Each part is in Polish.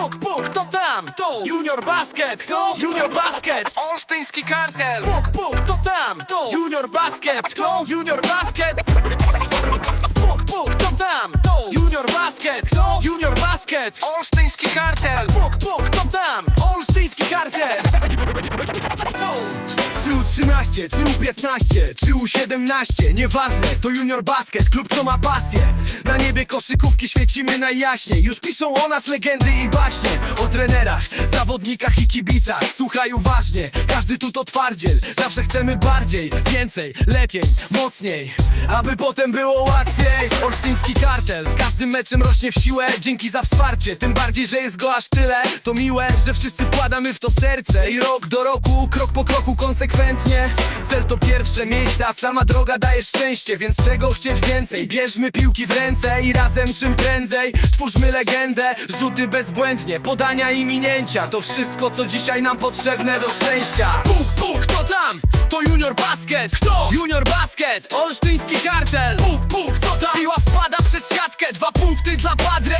Puk, puk, to tam, to Junior Basket Kto? Junior Basket Olsztyński kartel Puk, puk, to tam, to Junior Basket Kto? Junior Basket Puk, puk, to tam, to Junior Basket Kto? Junior Basket Olsztyński kartel Puk, puk, to tam, Olsztyński kartel To Czy U13, czy U15, czy U17 Nieważne, to Junior Basket, klub co ma pasję. Na niebie koszykówki świecimy najjaśniej Już piszą o nas legendy i baśnie. O trenerach, zawodnikach i kibicach Słuchaj uważnie, każdy tu to twardziel. Zawsze chcemy bardziej, więcej, lepiej, mocniej Aby potem było łatwiej. Olsztyński kartel, z każdym meczem rośnie w siłę Dzięki za wsparcie, tym bardziej, że jest go aż tyle. To miłe, że wszyscy wkładamy w to serce I rok do roku, krok po kroku konsekwentnie Cel to pierwsze miejsce, a sama droga daje szczęście Więc czego chcieć więcej? Bierzmy piłki w ręce i razem czym prędzej Twórzmy legendę, rzuty bezbłędnie Podania i minięcia, to wszystko co dzisiaj nam potrzebne do szczęścia Puk, puk, kto tam? To Junior Basket Kto? Junior Basket, Olsztyński kartel Puk, puk, co tam? Piła wpada przez siatkę Dwa punkty dla Padre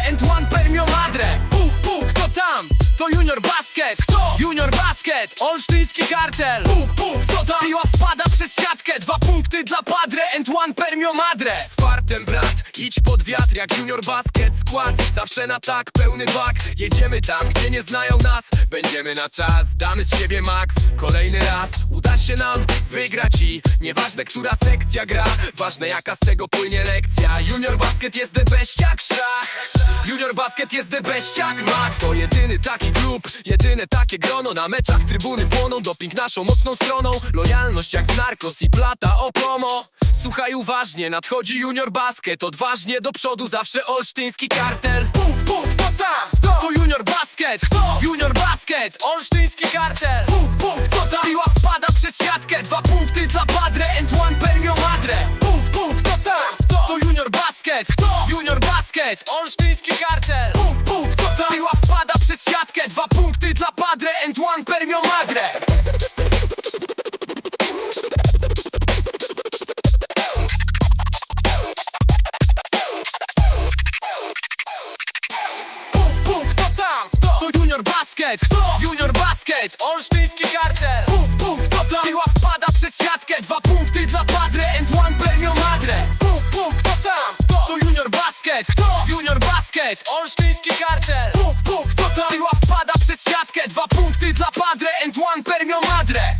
Olsztyński kartel. Puk, puk, co tam? Piła wpada przez siatkę. Dwa punkty dla Padre and one per mio madre. Z fartem brat, idź pod wiatr jak junior basket. Skład zawsze na tak, pełny bak. Jedziemy tam, gdzie nie znają nas. Będziemy na czas, damy z siebie max Kolejny raz, uda się nam wygrać i Nieważne, która sekcja gra Ważne jaka z tego płynie lekcja. Junior basket jest the best jak szach. Junior basket jest the best jak mat To jedyny taki klub, jedyne takie grono. Na meczach trybuny płoną, doping naszą mocną stroną. Lojalność jak w narkos i plata o promo. Słuchaj uważnie, nadchodzi junior basket. Odważnie do przodu, zawsze olsztyński kartel. Puk, puk, to tam, to Junior Basket. Kto? Junior Basket, Olsztyński kartel Basket, Olsztyński kartel puk, co? Piła wpada przez siatkę. Dwa punkty dla Padre and one per mio madre Puk, puk, to tam, to Junior Basket. Junior Basket, Olsztyński kartel Puk, puk, to tam? Piła wpada przez siatkę. Dwa punkty Safe, olsztyński kartel. Puk, puk, total wpada przez siatkę. Dwa punkty dla Padre and one per mio madre.